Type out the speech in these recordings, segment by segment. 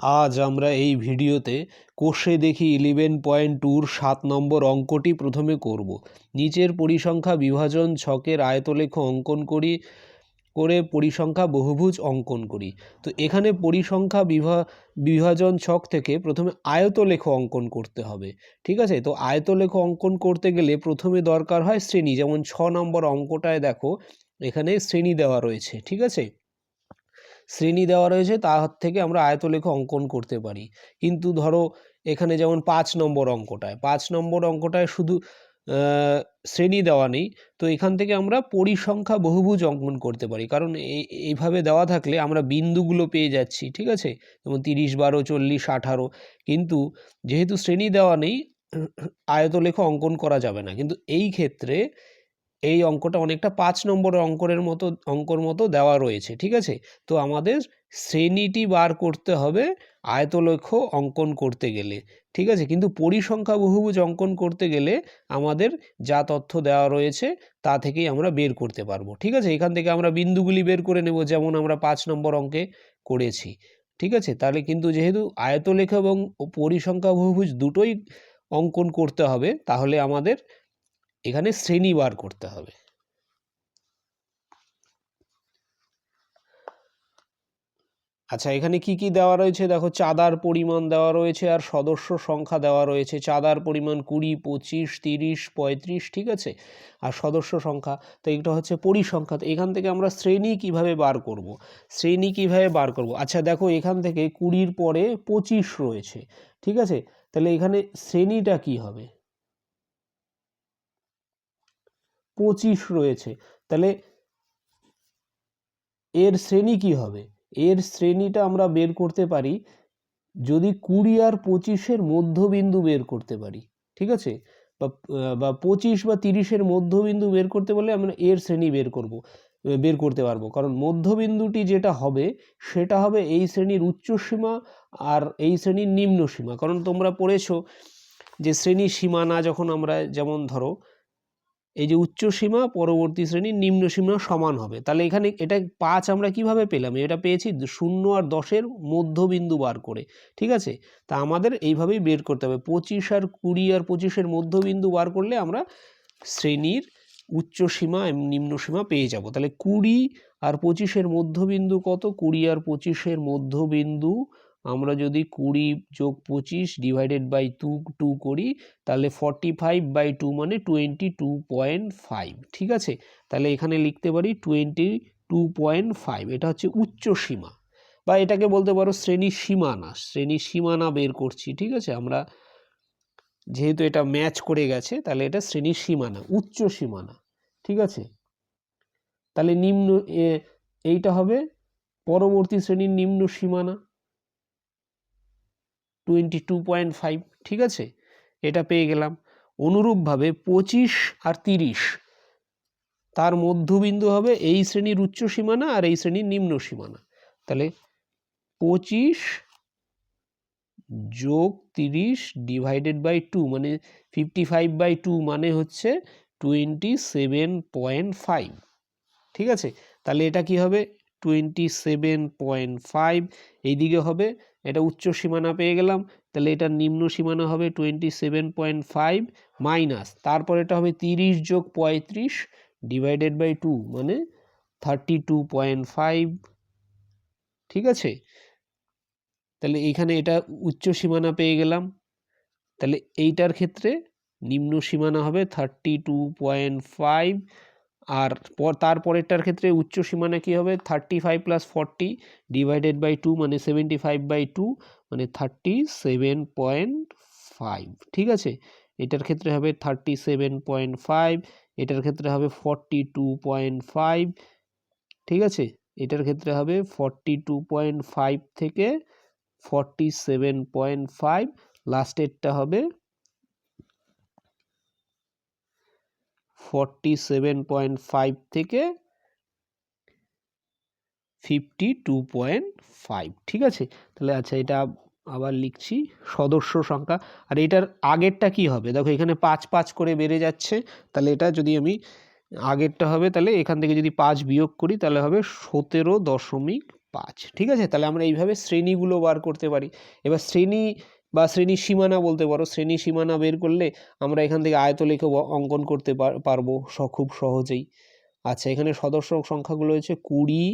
আজ আমরা এই ভিডিওতে কোষে দেখি ইলেভেন পয়েন্ট টুর সাত নম্বর অঙ্কটি প্রথমে করব। নিচের পরিসংখ্যা বিভাজন ছকের আয়তলেখ অঙ্কন করি, করে পরিসংখ্যা বহুভুজ অঙ্কন করি। তো এখানে পরিসংখ্যা বিভা, বিভাজন ছক থেকে প্রথমে আয়তলেখ অঙ্কন করতে হবে, ঠিক আছে? তো আয়তলেখ অঙ্কন করতে গেলে প্রথমে দরকার হয় শ্রেণি। যেমন ছ নম্বর অঙ্কটায় দেখো, এখানে শ্রেণি দেওয়া রয়েছে, ঠিক আছে? শ্রেণি দেওয়া রয়েছে, তার থেকে আমরা আয়তলেখ অঙ্কন করতে পারি। কিন্তু ধরো, এখানে যেমন পাঁচ নম্বর অঙ্কটায়, পাঁচ নম্বর অঙ্কটায় শুধু শ্রেণি দেওয়া নেই, তো এখান থেকে আমরা পরিসংখ্যা বহুভুজ অঙ্কন করতে পারি। কারণ এইভাবে দেওয়া থাকলে আমরা বিন্দুগুলো পেয়ে যাচ্ছি, ঠিক আছে? যেমন তিরিশ, বারো, চল্লিশ, আঠারো। কিন্তু যেহেতু শ্রেণি দেওয়া নেই, আয়তলেখ অঙ্কন করা যাবে না। কিন্তু এই ক্ষেত্রে এই অঙ্কটা অনেকটা পাঁচ নম্বরের অঙ্করের মতো, অঙ্কর মতো দেওয়া রয়েছে, ঠিক আছে? তো আমাদের শ্রেণীটি বার করতে হবে আয়তলেখ অঙ্কন করতে গেলে, ঠিক আছে? কিন্তু পরিসংখ্যা বহুভুজ অঙ্কন করতে গেলে আমাদের যা তথ্য দেওয়া রয়েছে তা থেকেই আমরা বের করতে পারব, ঠিক আছে? এখান থেকে আমরা বিন্দুগুলি বের করে নেব, যেমন আমরা পাঁচ নম্বর অঙ্কে করেছি, ঠিক আছে? তাহলে কিন্তু যেহেতু আয়তলেখ এবং পরিসংখ্যা বহুভুজ দুটোই অঙ্কন করতে হবে, তাহলে আমাদের এখানে শ্রেণি বার করতে হবে। আচ্ছা এখানে কি কি দেওয়া রয়েছে? দেখো, চাঁদার পরিমাণ দেওয়া রয়েছে আর সদস্য সংখ্যা দেওয়া রয়েছে। চাঁদার পরিমাণ কুড়ি, পঁচিশ, তিরিশ, পঁয়ত্রিশ, ঠিক আছে? আর সদস্য সংখ্যা, তো এটা হচ্ছে পরিসংখ্যা। তো এখান থেকে আমরা শ্রেণি কীভাবে বার করব। শ্রেণি কীভাবে বার করব। আচ্ছা দেখো, এখান থেকে কুড়ির পরে পঁচিশ রয়েছে, ঠিক আছে? তাহলে এখানে শ্রেণীটা কি হবে? পঁচিশ রয়েছে। তাহলে এর শ্রেণি কি হবে? এর শ্রেণীটা আমরা বের করতে পারি যদি কুড়ি আর পঁচিশের মধ্যবিন্দু বের করতে পারি, ঠিক আছে? বা পঁচিশ বা তিরিশের মধ্যবিন্দু বের করতে পারলে আমরা এর শ্রেণি বের করব বের করতে পারব। কারণ মধ্যবিন্দুটি যেটা হবে, সেটা হবে এই শ্রেণির উচ্চ সীমা আর এই শ্রেণির নিম্ন সীমা কারণ তোমরা পড়েছো যে শ্রেণি সীমানা যখন আমরা, যেমন ধরো এই যে উচ্চ সীমা পরবর্তী শ্রেণির নিম্ন সীমা সমান হবে। তাহলে এখানে এটা পাঁচ আমরা কীভাবে পেলাম? এটা পেয়েছি শূন্য আর দশের মধ্যবিন্দু বার করে, ঠিক আছে? তা আমাদের এইভাবেই বের করতে হবে। পঁচিশ আর কুড়ি আর পঁচিশের মধ্যবিন্দু বার করলে আমরা শ্রেণির উচ্চ সীমা এবং নিম্ন সীমা পেয়ে যাব। তাহলে কুড়ি আর পঁচিশের মধ্যবিন্দু কত? কুড়ি আর পঁচিশের মধ্যবিন্দু আমরা যদি কুড়ি যোগ পঁচিশ ডিভাইডেড বাই টু টু করি, তাহলে ফর্টি ফাইভ বাই টু মানে টোয়েন্টি টু পয়েন্ট ফাইভ ঠিক আছে? তাহলে এখানে লিখতে পারি টোয়েন্টি টু পয়েন্ট ফাইভ এটা হচ্ছে উচ্চ সীমা। বা এটাকে বলতে পারো শ্রেণি সীমানা শ্রেণি সীমানা বের করছি, ঠিক আছে? আমরা যেহেতু এটা ম্যাচ করে গেছে, তাহলে এটা শ্রেণি সীমানা, উচ্চ সীমানা, ঠিক আছে? তাহলে নিম্ন এইটা হবে পরবর্তী শ্রেণির নিম্ন সীমানা। টোয়েন্টি টু পয়েন্ট ফাইভ, ঠিক আছে? এটা পেয়ে গেলাম। অনুরূপভাবে পঁচিশ আর তিরিশ। তার মধ্যবিন্দু হবে এই শ্রেণির উচ্চ সীমানা আর এই শ্রেণির নিম্ন সীমানা। তাহলে পঁচিশ যোগ তিরিশ ডিভাইডেড বাই টু মানে ফিফটি ফাইভ বাই টু মানে হচ্ছে টোয়েন্টি সেভেন পয়েন্ট ফাইভ। ঠিক আছে? তাহলে এটা কি হবে? Twenty seven point five. এইদিকে হবে এটা উচ্চ সীমানা পেয়ে গেলাম, তাহলে এটা নিম্ন সীমানা হবে twenty seven point five minus তারপর এটা হবে তিরিশ যোগ পঁয়ত্রিশ ডিভাইডেড বাই টু মানে থার্টি টু পয়েন্ট ফাইভ ঠিক আছে? তাহলে এইখানে এটা উচ্চ সীমানা পেয়ে গেলাম, তাহলে এইটার ক্ষেত্রে নিম্ন সীমানা হবে থার্টি টু পয়েন্ট ফাইভ আর পর, তারপরেরটার ক্ষেত্রে উচ্চ সীমানা কী হবে? Thirty five plus forty divided by two মানে সেভেন্টি ফাইভ বাই টু মানে থার্টি সেভেন পয়েন্ট ফাইভ ঠিক আছে? এটার ক্ষেত্রে হবে থার্টি সেভেন পয়েন্ট ফাইভ এটার ক্ষেত্রে হবে ফর্টি টু পয়েন্ট ফাইভ ঠিক আছে? এটার ক্ষেত্রে হবে ফর্টি টু পয়েন্ট ফাইভ থেকে ফর্টি সেভেন পয়েন্ট ফাইভ লাস্টেরটা হবে ফর্টি সেভেন পয়েন্ট ফাইভ থেকে ফিফটি টু পয়েন্ট ফাইভ ঠিক আছে? তাহলে আচ্ছা এটা আবার লিখছি, সদস্য সংখ্যা। আর এটার আগেরটা কি হবে? দেখো, এখানে পাঁচ পাঁচ করে বেড়ে যাচ্ছে। তাহলে এটা যদি আমি আগেরটা হবে, তাহলে এখান থেকে যদি পাঁচ বিয়োগ করি, তাহলে হবে সতেরো দশমিক পাঁচ, ঠিক আছে? তাহলে আমরা এইভাবে শ্রেণীগুলো বার করতে পারি। এবার শ্রেণি বা শ্রেণি সীমানা বলতে পারো শ্রেণি সীমানা বের করলে আমরা এখান থেকে আয়তলেখ অঙ্কন করতে পারব খুব সহজেই। আচ্ছা এখানে সদস্য সংখ্যাগুলো হচ্ছে কুড়ি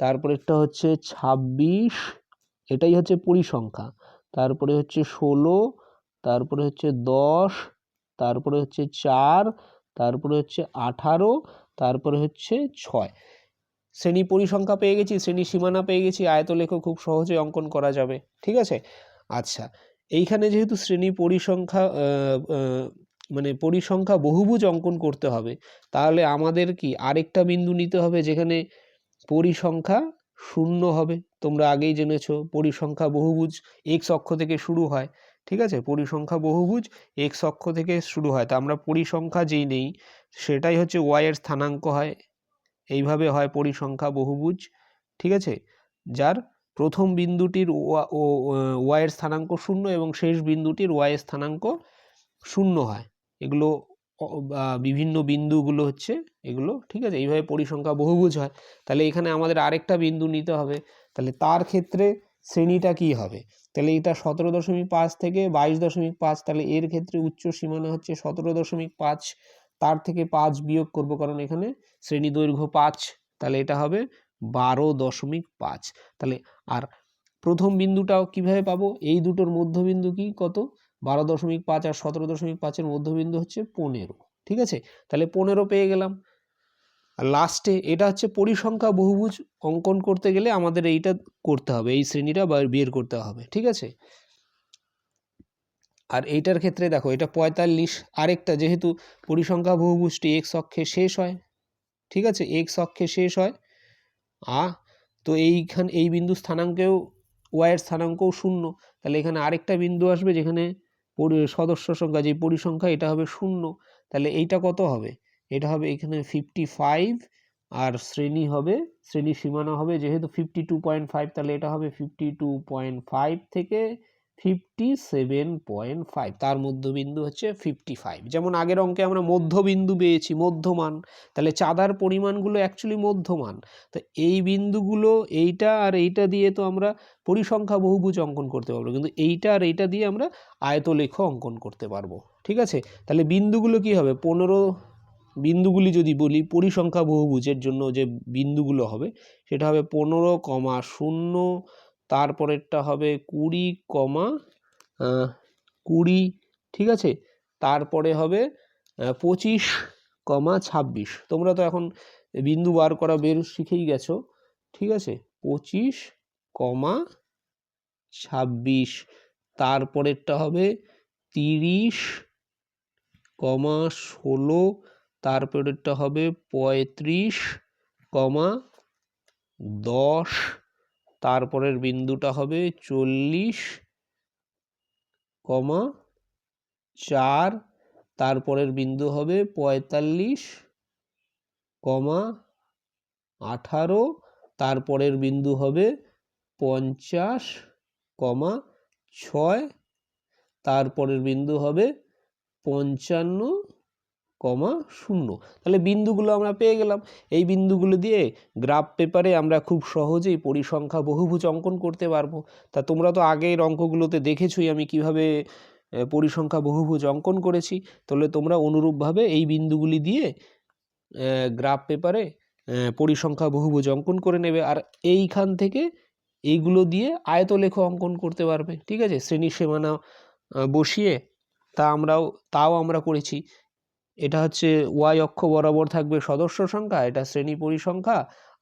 তারপরেরটা হচ্ছে ছাব্বিশ, এটাই হচ্ছে পরিসংখ্যা। তারপরে হচ্ছে ষোলো, তারপরে হচ্ছে দশ, তারপরে হচ্ছে চার, তারপরে হচ্ছে আঠারো, তারপরে হচ্ছে ছয়। শ্রেণি পরিসংখ্যা পেয়ে গেছি শ্রেণি সীমানা পেয়ে গেছি আয়তলেখ খুব সহজে অঙ্কন করা যাবে। ঠিক আছে? আচ্ছা এইখানে যেহেতু শ্রেণি পরিসংখ্যা মানে পরিসংখ্যা বহুভুজ অঙ্কন করতে হবে, তাহলে আমাদের কি আরেকটা বিন্দু নিতে হবে যেখানে পরিসংখ্যা শূন্য হবে। তোমরা আগেই জেনেছো পরিসংখ্যা বহুভুজ এক্স অক্ষ থেকে শুরু হয়, ঠিক আছে? পরিসংখ্যা বহুভুজ এক্স অক্ষ থেকে শুরু হয়। তা আমরা পরিসংখ্যা যেই নেই, সেটাই হচ্ছে ওয়াইয়ের স্থানাঙ্ক হয়। এইভাবে হয় পরিসংখ্যা বহুভুজ, ঠিক আছে? যার প্রথম বিন্দুটির ওয়া- ও ওয়াই এর স্থানাঙ্ক শূন্য এবং শেষ বিন্দুটির ওয়াই এর স্থানাঙ্ক শূন্য হয়। এগুলো বিভিন্ন বিন্দুগুলো হচ্ছে এগুলো, ঠিক আছে? এইভাবে পরিসংখ্যা বহুভুজ হয়। তাহলে এখানে আমাদের আরেকটা বিন্দু নিতে হবে। তাহলে তার ক্ষেত্রে শ্রেণীটা কি হবে? তাহলে এটা সতেরো দশমিক পাঁচ থেকে বাইশ দশমিক পাঁচ, তাহলে এর ক্ষেত্রে উচ্চ সীমানা হচ্ছে সতেরো দশমিক পাঁচ। তার থেকে পাঁচ বিয়োগ করব কারণ এখানে শ্রেণি দৈর্ঘ্য পাঁচ। তাহলে এটা হবে বারো দশমিক পাঁচ। তাহলে আর প্রথম বিন্দুটাও কীভাবে পাবো? এই দুটোর মধ্যবিন্দু কি কত? বারো দশমিক পাঁচ আর সতেরো দশমিক পাঁচের মধ্যবিন্দু হচ্ছে পনেরো। ঠিক আছে? তাহলে পনেরো পেয়ে গেলাম। আর লাস্টে এটা হচ্ছে পরিসংখ্যা বহুভুজ অঙ্কন করতে গেলে আমাদের এইটা করতে হবে, এই শ্রেণীটা বের করতে হবে। ঠিক আছে? আর এইটার ক্ষেত্রে দেখো, এটা পঁয়তাল্লিশ। আরেকটা যেহেতু পরিসংখ্যা বহুভুজটি এক্স অক্ষে শেষ হয়, ঠিক আছে? এক্স অক্ষে শেষ হয় আ, তো এইখান, এই বিন্দু স্থানাঙ্কেও ওয়াইয়ের স্থানাঙ্কও শূন্য। তাহলে এখানে আরেকটা বিন্দু আসবে যেখানে সদস্য সংখ্যা, যে পরিসংখ্যা, এটা হবে শূন্য। তাহলে এইটা কত হবে? এটা হবে এখানে ফিফটি ফাইভ আর শ্রেণি হবে, শ্রেণি সীমানা হবে যেহেতু ফিফটি টু পয়েন্ট ফাইভ তাহলে এটা হবে ফিফটি টু পয়েন্ট ফাইভ থেকে ফিফটি সেভেন পয়েন্ট ফাইভ তার মধ্যবিন্দু হচ্ছে ফিফটি ফাইভ যেমন আগের অঙ্কে আমরা মধ্যবিন্দু পেয়েছি, মধ্যমান। তাহলে চাঁদার পরিমাণগুলো অ্যাকচুয়ালি মধ্যমান। তো এই বিন্দুগুলো এইটা আর এইটা দিয়ে তো আমরা পরিসংখ্যা বহুভুজ অঙ্কন করতে পারব। কিন্তু এইটা আর এইটা দিয়ে আমরা আয়তলেখ অঙ্কন করতে পারব। ঠিক আছে? তাহলে বিন্দুগুলো কি হবে? পনেরো বিন্দুগুলি যদি বলি, পরিসংখ্যা বহুভুজের জন্য যে বিন্দুগুলো হবে, সেটা হবে পনেরো কমা শূন্য তারপরেরটা হবে কুড়ি কমা কুড়ি, ঠিক আছে? তারপরে হবে পঁচিশ কমা ছাব্বিশ। তোমরা তো এখন বিন্দু বার করা বের শিখেই গেছো, ঠিক আছে? পঁচিশ কমা ছাব্বিশ। তারপরেরটা হবে তিরিশ কমা ষোলো। তারপরেরটা হবে পঁয়ত্রিশ কমা দশ। তারপরের বিন্দুটা হবে চল্লিশ কমা চার তারপরের বিন্দু হবে পঁয়তাল্লিশ কমা আঠারো তারপরের বিন্দু হবে পঞ্চাশ কমা ছয় তারপরের বিন্দু হবে পঞ্চান্ন কমা শূন্য। তাহলে বিন্দুগুলো আমরা পেয়ে গেলাম। এই বিন্দুগুলো দিয়ে গ্রাফ পেপারে আমরা খুব সহজেই পরিসংখ্যা বহুভুজ অঙ্কন করতে পারব। তা তোমরা তো আগের অঙ্কগুলোতে দেখেছোই আমি কীভাবে পরিসংখ্যা বহুভুজ অঙ্কন করেছি। তাহলে তোমরা অনুরূপভাবে এই বিন্দুগুলি দিয়ে গ্রাফ পেপারে পরিসংখ্যা বহুভুজ অঙ্কন করে নেবে। আর এইখান থেকে এইগুলো দিয়ে আয়তলেখ অঙ্কন করতে পারবে। ঠিক আছে? শ্রেণি সীমানা বসিয়ে তা আমরাও, তাও আমরা করেছি। এটা হচ্ছে ওয়াই অক্ষ বরাবর থাকবে সদস্য সংখ্যা, এটা শ্রেণি পরিসংখ্যা,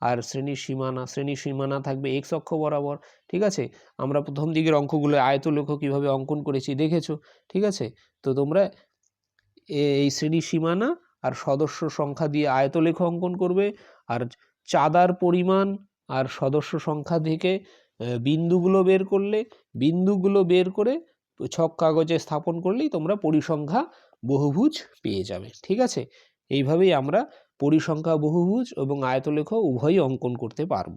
আর শ্রেণির সীমানা শ্রেণির সীমানা থাকবে এক্স অক্ষ বরাবর, ঠিক আছে? আমরা প্রথম দিকের অঙ্কগুলো আয়তলেখ কীভাবে অঙ্কন করেছি দেখেছ, ঠিক আছে? তো তোমরা এই শ্রেণি সীমানা আর সদস্য সংখ্যা দিয়ে আয়তলেখ অঙ্কন করবে, আর চাঁদার পরিমাণ আর সদস্য সংখ্যা থেকে বিন্দুগুলো বের করলে, বিন্দুগুলো বের করে ছক কাগজে স্থাপন করলেই তোমরা পরিসংখ্যা বহুভুজ পেয়ে যাবে, ঠিক আছে? এইভাবেই আমরা পরিসংখ্যা বহুভুজ এবং আয়তলেখ উভয়ই অঙ্কন করতে পারব।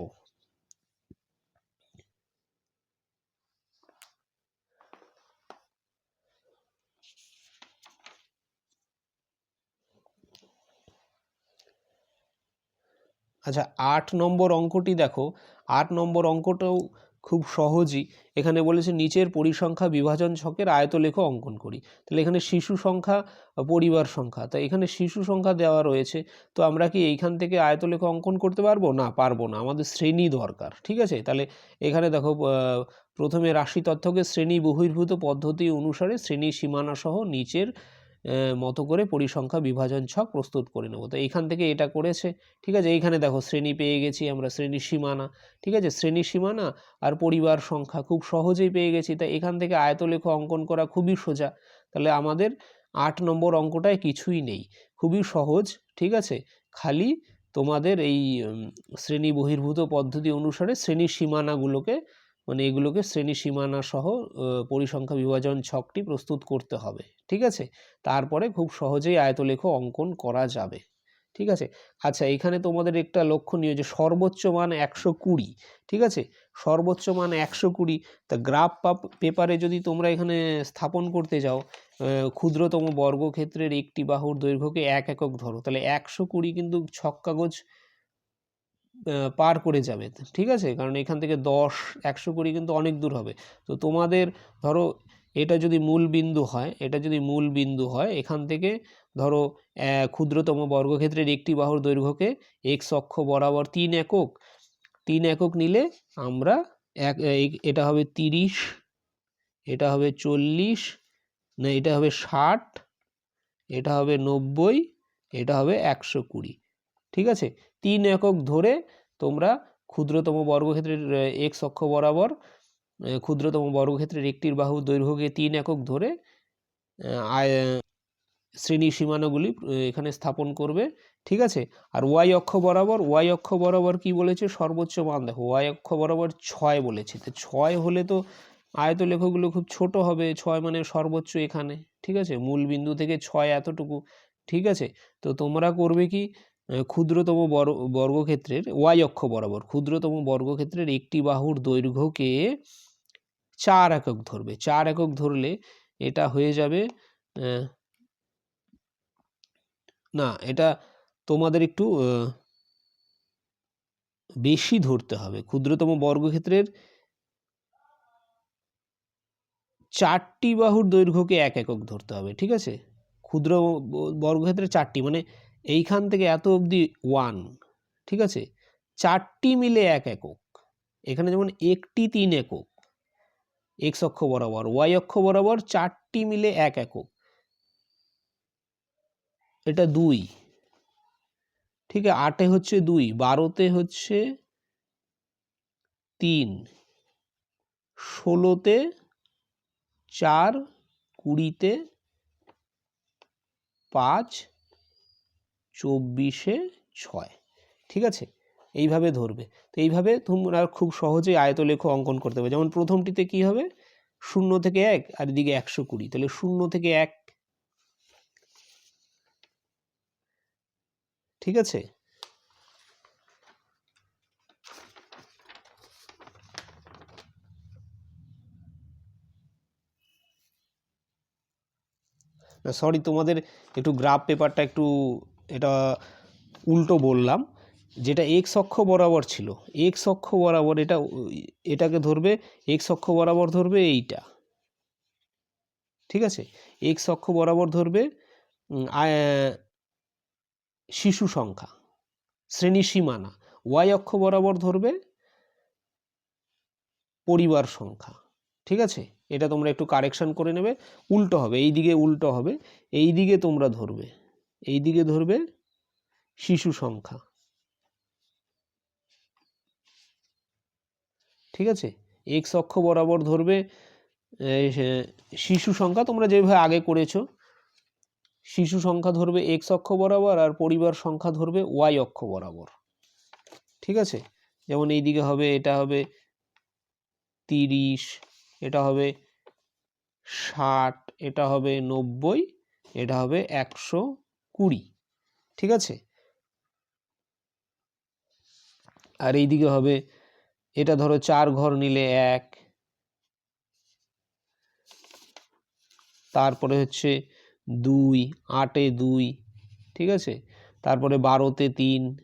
আচ্ছা আট নম্বর অঙ্কটি দেখো। আট নম্বর অঙ্কটাও খুব সহজই এখানে বলেছে, নিচের পরিসংখ্যা বিভাজন ছকের আয়তলেখ অঙ্কন করি। তাহলে এখানে শিশু সংখ্যা, পরিবার সংখ্যা, তা এখানে শিশু সংখ্যা দেওয়া রয়েছে, তো আমরা কি এইখান থেকে আয়তলেখ অঙ্কন করতে পারব? না পারব না, আমাদের শ্রেণি দরকার, ঠিক আছে? তাহলে এখানে দেখো প্রথমে রাশি তথ্যকে শ্রেণি বহির্ভূত পদ্ধতি অনুসারে শ্রেণি সীমানা সহ নিচের মতো করে পরিসংখ্যা বিভাজন ছক প্রস্তুত করে নেব। তো এইখান থেকে এটা করেছে, ঠিক আছে? এইখানে দেখো শ্রেণি পেয়ে গেছি আমরা, শ্রেণি সীমানা, ঠিক আছে? শ্রেণি সীমানা আর পরিবার সংখ্যা খুব সহজেই পেয়ে গেছি। তাই এখান থেকে আয়তলেখ অঙ্কন করা খুবই সোজা। তাহলে আমাদের আট নম্বর অঙ্কটায় কিছুই নেই, খুবই সহজ, ঠিক আছে? খালি তোমাদের এই শ্রেণি বহির্ভূত পদ্ধতি অনুসারে শ্রেণি সীমানাগুলোকে মানে এগুলোকে শ্রেণি সীমানা সহ পরিসংখ্যা বিভাজন ছকটি প্রস্তুত করতে হবে, ঠিক আছে? তারপরে খুব সহজেই আয়তলেখ অঙ্কন করা যাবে, ঠিক আছে? আচ্ছা এখানে তোমাদের একটা লক্ষণীয় যে সর্বোচ্চ মান একশো কুড়ি, ঠিক আছে? সর্বোচ্চ মান একশো কুড়ি, তা গ্রাফ পেপারে যদি তোমরা এখানে স্থাপন করতে যাও ক্ষুদ্রতম বর্গক্ষেত্রের একটি বাহুর দৈর্ঘ্যকে এক একক ধরো, তাহলে একশো কুড়ি কিন্তু ছক কাগজ পার করে যাবে। ঠিক আছে? কারণ এখান থেকে দশ, একশো কুড়ি কিন্তু অনেক দূর হবে। তো তোমাদের ধরো এটা যদি মূল বিন্দু হয়, এটা যদি মূল বিন্দু হয়, এখান থেকে ধরো ক্ষুদ্রতম বর্গক্ষেত্রের একটি বাহুর দৈর্ঘ্যকে এক্স অক্ষ বরাবর তিন একক তিন একক নিলে আমরা এক এটা হবে তিরিশ, এটা হবে চল্লিশ, না, এটা হবে ষাট, এটা হবে নব্বই, এটা হবে একশো কুড়ি। ঠিক আছে? তিন একক ধরে তোমরা ক্ষুদ্রতম বর্গক্ষেত্রের এক্স অক্ষ বরাবর ক্ষুদ্রতম বর্গক্ষেত্রের একটির বাহু দৈর্ঘ্যকে তিন একক ধরে শ্রেণি সীমানাগুলি এখানে স্থাপন করবে, ঠিক আছে? আর ওয়াই অক্ষ বরাবর ওয়াই অক্ষ বরাবর কি বলেছে? সর্বোচ্চ মান দেখো ওয়াই অক্ষ বরাবর ছয় বলেছে। তো ছয় হলে তো আয়তলেখগুলো খুব ছোট হবে, ছয় মানে সর্বোচ্চ এখানে, ঠিক আছে? মূল বিন্দু থেকে ছয় এতটুকু, ঠিক আছে? তো তোমরা করবে কি? ক্ষুদ্রতম বর্গক্ষেত্রের ওয়াই অক্ষ বরাবর ক্ষুদ্রতম বর্গক্ষেত্রের একটি বাহুর দৈর্ঘ্যকে চার একক ধরবে। চার একক ধরলে এটা হয়ে যাবে না, এটা তোমাদের একটু বেশি ধরতে হবে। ক্ষুদ্রতম বর্গক্ষেত্রের চারটি বাহুর দৈর্ঘ্যকে এক একক ধরতে হবে, ঠিক আছে? ক্ষুদ্র বর্গক্ষেত্রে চারটি মানে এইখান থেকে এত অবধি ওয়ান ঠিক আছে? চারটি মিলে এক একক। এখানে যেমন একটি তিন একক এক্স অক্ষ বরাবর ওয়াই অক্ষ বরাবর চারটি মিলে এক একক। এটা দুই, ঠিক আছে? আটে হচ্ছে দুই, বারোতে হচ্ছে তিন, ষোলোতে চার, কুড়িতে পাঁচ চব্বিশে ছয়। ঠিক আছে? এইভাবে ধরবে। তো এইভাবে তোমরা খুব সহজেই আয়তলেখ অঙ্কন করতে পারবে। যেমন প্রথমটিতে কি হবে? শূন্য থেকে এক, আর এদিকে একশো কুড়ি। তাহলে শূন্য থেকে এক ঠিক আছে? সরি তোমাদের একটু গ্রাফ পেপারটা একটু এটা উল্টো বললাম, যেটা এক্স অক্ষ বরাবর ছিল। এক্স অক্ষ বরাবর এটা, এটাকে ধরবে এক্স অক্ষ বরাবর ধরবে এইটা। ঠিক আছে? এক্স অক্ষ বরাবর ধরবে শিশু সংখ্যা, শ্রেণি সীমানা। ওয়াই অক্ষ বরাবর ধরবে পরিবার সংখ্যা। ঠিক আছে? এটা তোমরা একটু কারেকশন করে নেবে। উল্টো হবে এই দিকে উল্টো হবে এই দিকে তোমরা ধরবে। এই দিকে ধরবে শিশু সংখ্যা। ঠিক আছে? এক্স অক্ষ বরাবর ধরবে শিশু সংখ্যা তোমরা যেভাবে আগে করেছ, শিশু সংখ্যা ধরবে এক্স অক্ষ বরাবর আর পরিবার সংখ্যা ধরবে ওয়াই অক্ষ বরাবর। ঠিক আছে? যেমন এই দিকে হবে, এটা হবে তিরিশ, এটা হবে ষাট, এটা হবে নব্বই, এটা হবে একশো কুড়ি, ঠিক আছে? আর এই দিকে হবে, এটা ধরো চার ঘর নিলে এক। তারপরে হচ্ছে দুই, আটে দুই, ঠিক আছে? তারপরে বারোতে তিন।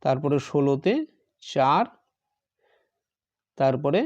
তারপরে ষোলোতে চার। তারপরে